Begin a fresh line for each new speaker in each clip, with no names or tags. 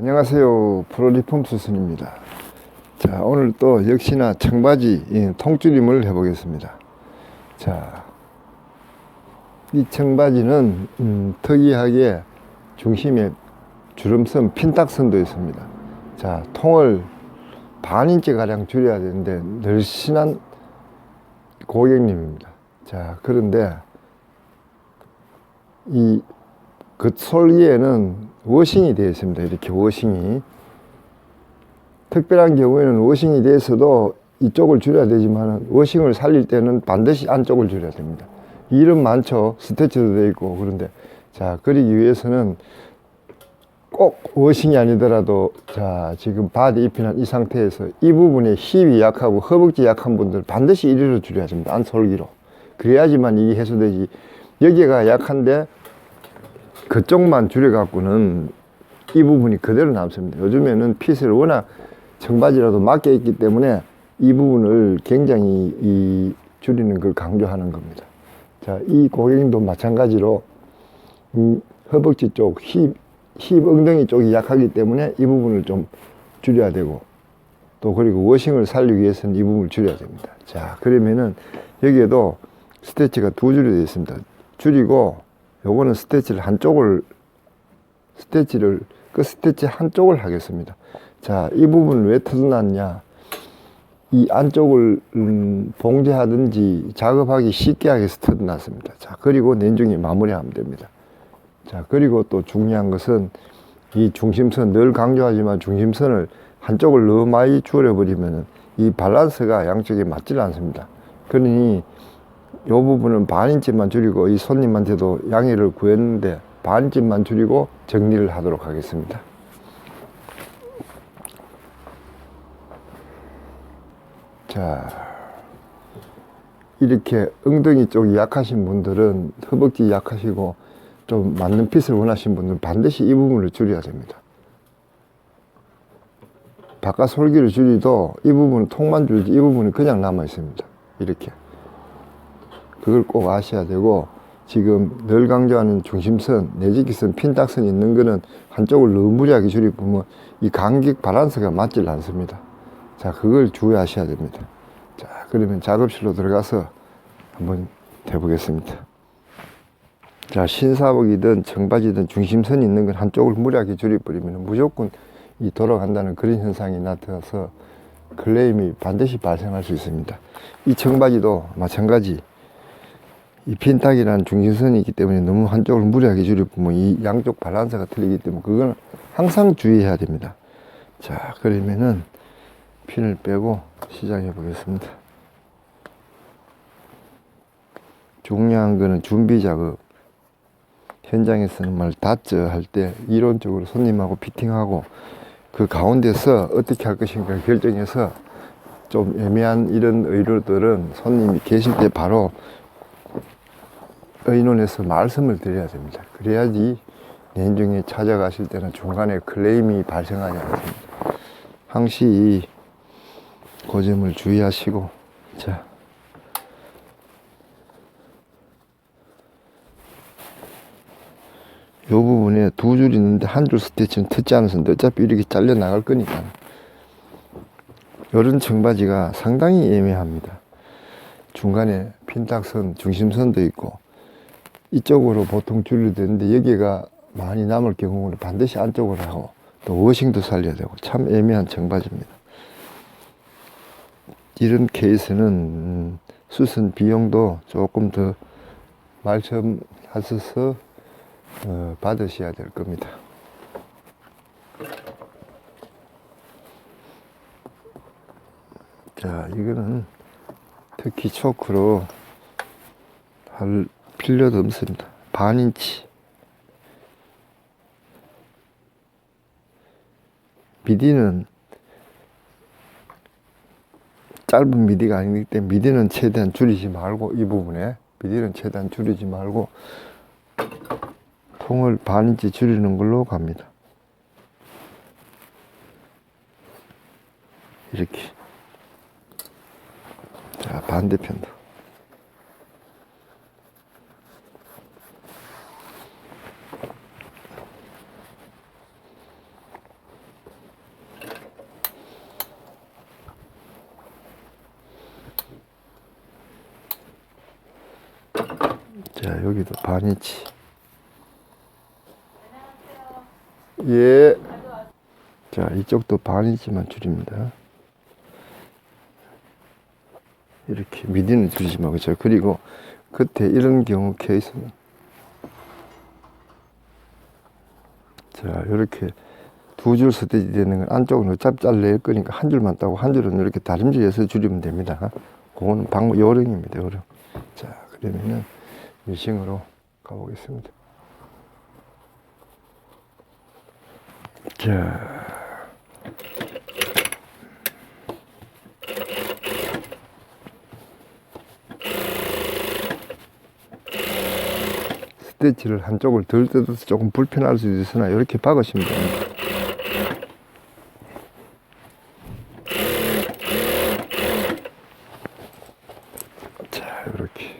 안녕하세요. 프로리폼 수순입니다. 자, 오늘 또 역시나 청바지 예, 통줄임을 해보겠습니다. 자, 이 청바지는 음, 특이하게 중심에 주름선 핀딱선도 있습니다. 자, 통을 반 인치 가량 줄여야 되는데 늘씬한 고객님입니다. 자, 그런데 이 겉솔기에는 워싱이 되어 있습니다. 이렇게 워싱이. 특별한 경우에는 워싱이 돼서도 이쪽을 줄여야 되지만 워싱을 살릴 때는 반드시 안쪽을 줄여야 됩니다. 이름 많죠. 스태치도 되어 있고 그런데 자 그러기 위해서는 꼭 워싱이 아니더라도 자 지금 바디 입힌한 이 상태에서 이 부분에 힙이 약하고 허벅지 약한 분들 반드시 이리로 줄여야 됩니다. 안솔기로. 그래야지만 이게 해소되지. 여기가 약한데 그쪽만 줄여갖고는 이 부분이 그대로 남습니다. 요즘에는 핏을 워낙 청바지라도 맞게 있기 때문에 이 부분을 굉장히 이 줄이는 걸 강조하는 겁니다. 자, 이 고객님도 마찬가지로 음, 허벅지 쪽, 힙, 힙 엉덩이 쪽이 약하기 때문에 이 부분을 좀 줄여야 되고 또 그리고 워싱을 살리기 위해서는 이 부분을 줄여야 됩니다. 자, 그러면은 여기에도 스태치가 두 줄이 되어 있습니다. 줄이고 요거는 스태치를 한쪽을 스태치를 그 스태치 한쪽을 하겠습니다. 자, 이 부분을 왜 터져놨냐? 이 안쪽을 음, 봉제하든지 작업하기 쉽게 하기 위해서 터져놨습니다. 자, 그리고 nen중에 마무리하면 됩니다. 자, 그리고 또 중요한 것은 이 중심선 늘 강조하지만 중심선을 한쪽을 너무 많이 줄여버리면 이 밸런스가 양쪽에 맞질 않습니다. 그러니 이 부분은 반인치만 줄이고 이 손님한테도 양해를 구했는데 반인치만 줄이고 정리를 하도록 하겠습니다. 자, 이렇게 엉덩이 쪽이 약하신 분들은 허벅지 약하시고 좀 맞는 핏을 원하시는 분들은 반드시 이 부분을 줄여야 됩니다. 바깥 솔기를 줄이도 이 부분은 통만 줄지 이 부분은 그냥 남아 있습니다. 이렇게. 그걸 꼭 아셔야 되고 지금 늘 강조하는 중심선, 내지기선, 핀딱선 있는 거는 한쪽을 너무 무리하게 줄이면 이 간격 밸런스가 맞질 않습니다. 자, 그걸 주의하셔야 됩니다. 자, 그러면 작업실로 들어가서 한번 해보겠습니다. 자, 신사복이든 청바지든 중심선 있는 건 한쪽을 무리하게 줄여버리면 무조건 이 돌아간다는 그런 현상이 나타나서 클레임이 반드시 발생할 수 있습니다. 이 청바지도 마찬가지 이 핀탁이라는 중심선이 있기 때문에 너무 한쪽을 무리하게 줄여보면 이 양쪽 밸런스가 틀리기 때문에 그건 항상 주의해야 됩니다. 자, 그러면은 핀을 빼고 시작해 보겠습니다. 중요한 거는 준비 작업. 현장에서는 말 닫죠 할때 이론적으로 손님하고 피팅하고 그 가운데서 어떻게 할 것인가 결정해서 좀 애매한 이런 의료들은 손님이 계실 때 바로 의논해서 말씀을 드려야 됩니다. 그래야지 내중에 찾아가실 때는 중간에 클레임이 발생하지 않습니다. 항시 그 점을 주의하시고 자요 부분에 두 줄 있는데 한 줄 스티치는 트지 않았는데 어차피 이렇게 잘려 나갈 거니까 요런 청바지가 상당히 애매합니다. 중간에 핀딱선, 중심선도 있고 이쪽으로 보통 줄이 되는데 여기가 많이 남을 경우는 반드시 안쪽으로 하고 또 워싱도 살려야 되고 참 애매한 청바지입니다. 이런 케이스는 음, 수선 비용도 조금 더 말씀하셔서 어, 받으셔야 될 겁니다. 자, 이거는 특히 초크로 할 필요도 없습니다. 반 인치. 미디는 짧은 미디가 아니기 때문에 미디는 최대한 줄이지 말고 이 부분에 미디는 최대한 줄이지 말고 통을 반 인치 줄이는 걸로 갑니다. 이렇게. 자, 반대편도. 자, 여기도 반이치. 예. 자, 이쪽도 반이치만 줄입니다. 이렇게 미디는 줄이지 말고, 자, 그리고 끝에 이런 경우 케이스는 자, 이렇게 두 줄 스티치 되는 건 안쪽은 어차피 잘릴 거니까 한 줄만 따고 한 줄은 이렇게 다림질해서 줄이면 됩니다. 그거는 방법 요령입니다, 요령. 자, 그러면은 미싱으로 가보겠습니다. 자. 스티치를 한쪽을 덜 뜯어서 조금 불편할 수도 있으나 이렇게 박으시면 됩니다. 자, 이렇게.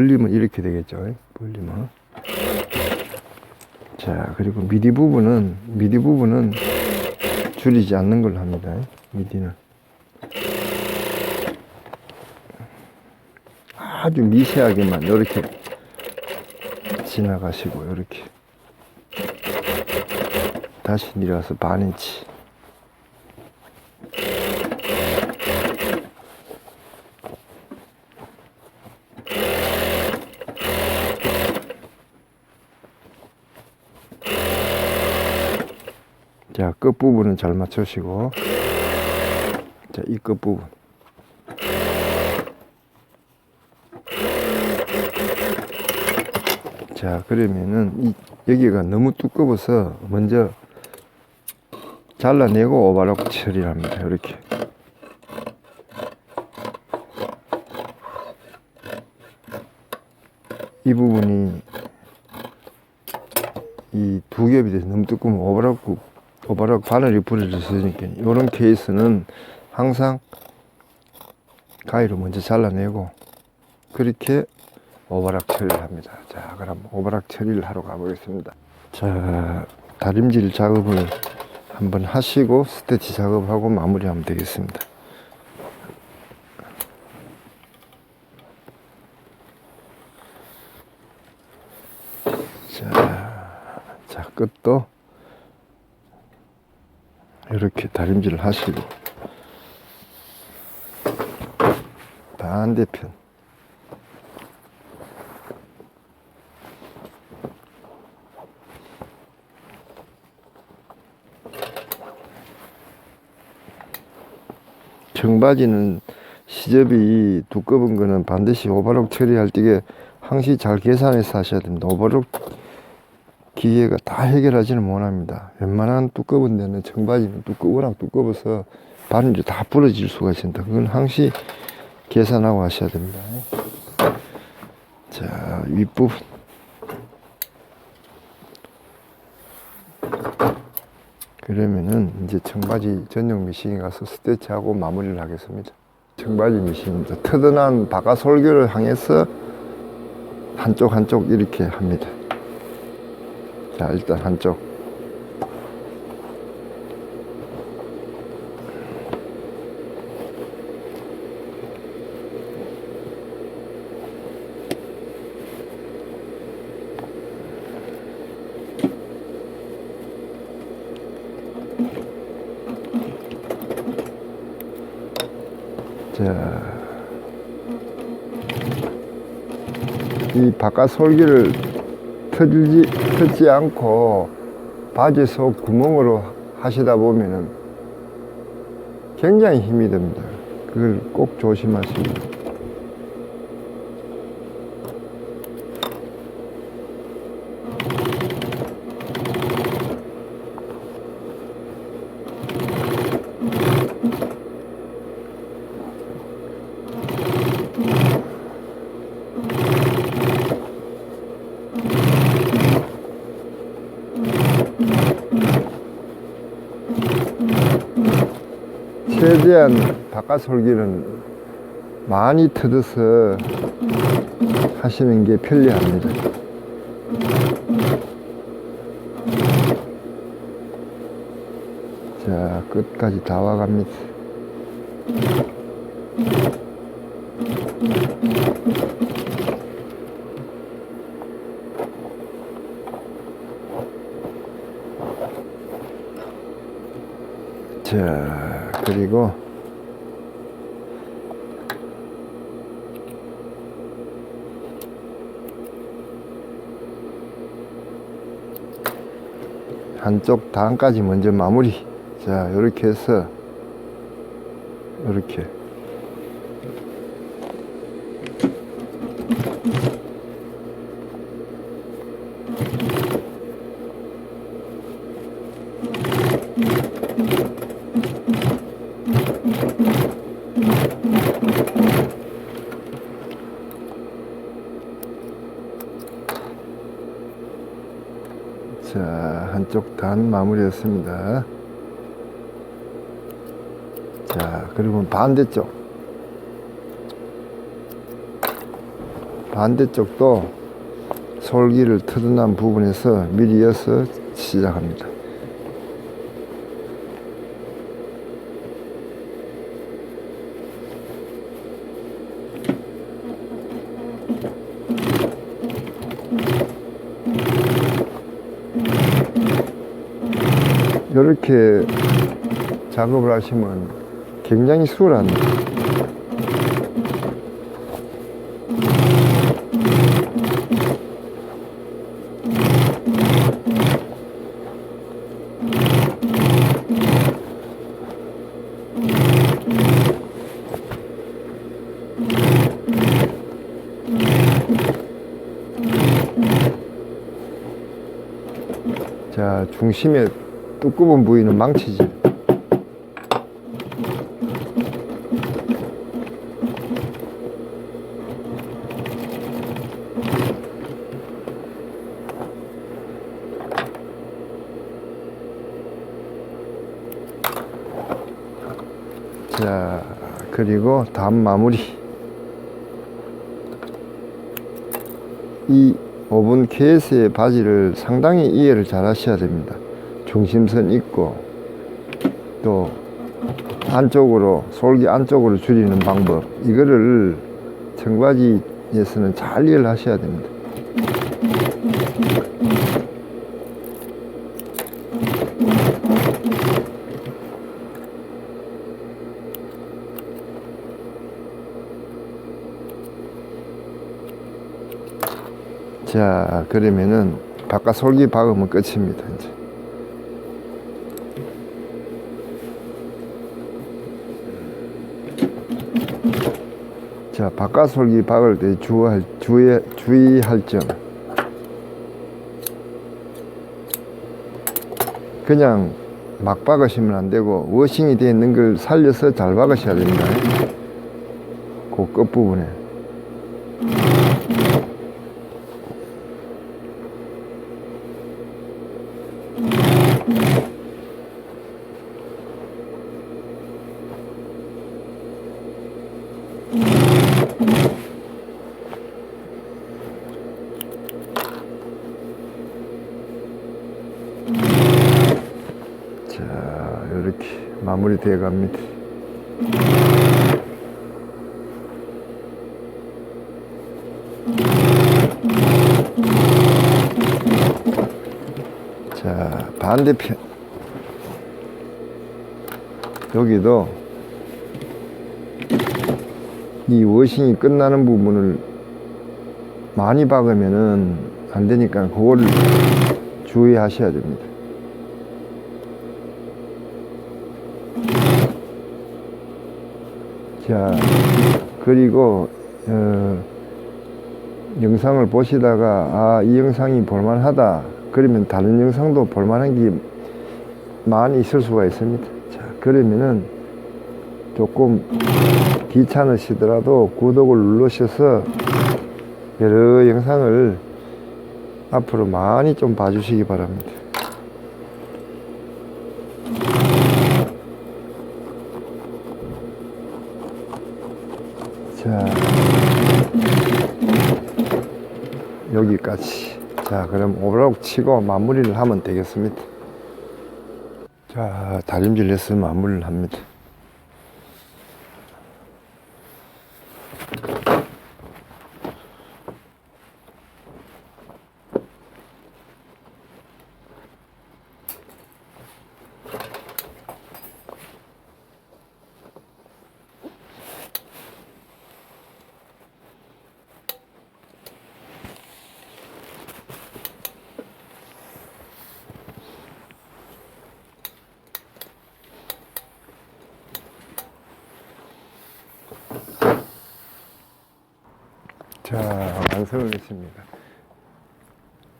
벌리면 이렇게 되겠죠. 벌리면. 자, 그리고 미디 부분은, 미디 부분은 줄이지 않는 걸로 합니다. 미디는. 아주 미세하게만 이렇게 지나가시고 이렇게 다시 내려와서 반 인치 자 끝부분은 잘 맞추시고. 자 이 끝부분. 자 그러면은 이, 여기가 너무 두꺼워서 먼저 잘라내고 오바락 처리를 합니다 이렇게. 이 부분이 이 두 겹이 돼서 너무 두꺼우면 오바락 오바락 바늘이 부러졌으니까 이런 케이스는 항상 가위로 먼저 잘라내고 그렇게 오버락 처리를 합니다. 자, 그럼 오버락 처리를 하러 가보겠습니다. 자, 다림질 작업을 한번 하시고 스테치 작업하고 마무리하면 되겠습니다. 자, 자, 끝도 이렇게 다림질을 하시고 반대편 청바지는 시접이 두꺼운 거는 반드시 오버록 처리할 때에 항시 잘 계산해서 하셔야 됩니다. 오버록 기계가 다 해결하지는 못합니다. 웬만한 두꺼운 데는 청바지는 두꺼, 워낙 두꺼워서 바늘이 다 부러질 수가 있습니다. 그건 항시 계산하고 하셔야 됩니다. 자, 윗부분. 그러면은 이제 청바지 전용 미싱에 가서 스티치하고 마무리를 하겠습니다. 청바지 미싱입니다. 터드난 바깥 솔교를 향해서 한쪽 한쪽 이렇게 합니다. 자, 일단 한쪽. 자, 이 바깥 솔기를 터지지, 터지 않고 바지 속 구멍으로 하시다 보면은 굉장히 힘이 듭니다. 그걸 꼭 조심하시고. 최대한 바깥 솔기는 많이 터져서 하시는 게 편리합니다. 자, 끝까지 다 와갑니다. 자, 그리고 한쪽 단까지 먼저 마무리. 자, 이렇게 해서 이렇게 자, 한쪽 단 마무리했습니다. 자, 그리고 반대쪽. 반대쪽도 솔기를 터득난 부분에서 미리 이어서 시작합니다. 이렇게 작업을 하시면 굉장히 수월합니다. 자, 중심에 두꺼운 부위는 망치지. 자, 그리고 다음 마무리. 이 오븐 케이스의 바지를 상당히 이해를 잘 하셔야 됩니다. 중심선 있고 또 안쪽으로 솔기 안쪽으로 줄이는 방법 이거를 청바지에서는 잘 이해를 하셔야 됩니다. 자 그러면은 바깥 솔기 박으면 끝입니다 이제. 자 바깥 솔기 박을 때 주의할, 주의, 주의할 점. 그냥 막 박으시면 안 되고 워싱이 되어 있는 걸 살려서 잘 박으셔야 됩니다. 그 끝부분에 자, 이렇게 마무리 되어 갑니다. 자, 반대편. 여기도 이 워싱이 끝나는 부분을 많이 박으면은 안 되니까 그거를 주의하셔야 됩니다. 자, 그리고, 어, 영상을 보시다가, 아, 이 영상이 볼만하다. 그러면 다른 영상도 볼만한 게 많이 있을 수가 있습니다. 자, 그러면은 조금 귀찮으시더라도 구독을 누르셔서 여러 영상을 앞으로 많이 좀 봐주시기 바랍니다. 자, 여기까지. 자, 그럼 오버락 치고 마무리를 하면 되겠습니다. 자, 다림질 해서 마무리를 합니다. 자, 완성을 했습니다.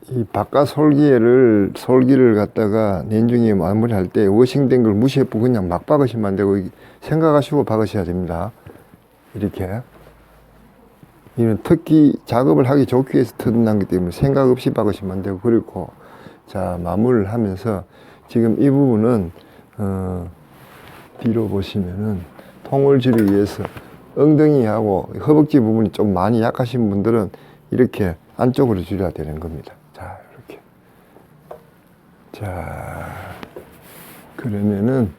이 바깥 솔기를, 솔기를 갖다가 냉중에 마무리할 때 워싱된 걸 무시해보고 그냥 막 박으시면 안 되고 이- 생각하시고 박으셔야 됩니다. 이렇게. 이는 특히 작업을 하기 좋기 위해서 터득난기 때문에 생각 없이 박으시면 안 되고 그리고 자 마무리를 하면서 지금 이 부분은 어, 뒤로 보시면은 통을 줄이기 위해서 엉덩이하고 허벅지 부분이 좀 많이 약하신 분들은 이렇게 안쪽으로 줄여야 되는 겁니다. 자 이렇게 자 그러면은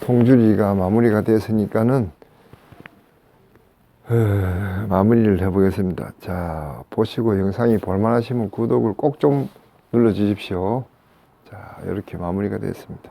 통줄이가 마무리가 됐으니까는 어, 마무리를 해보겠습니다. 자, 보시고 영상이 볼만하시면 구독을 꼭 좀 눌러 주십시오. 자, 이렇게 마무리가 됐습니다.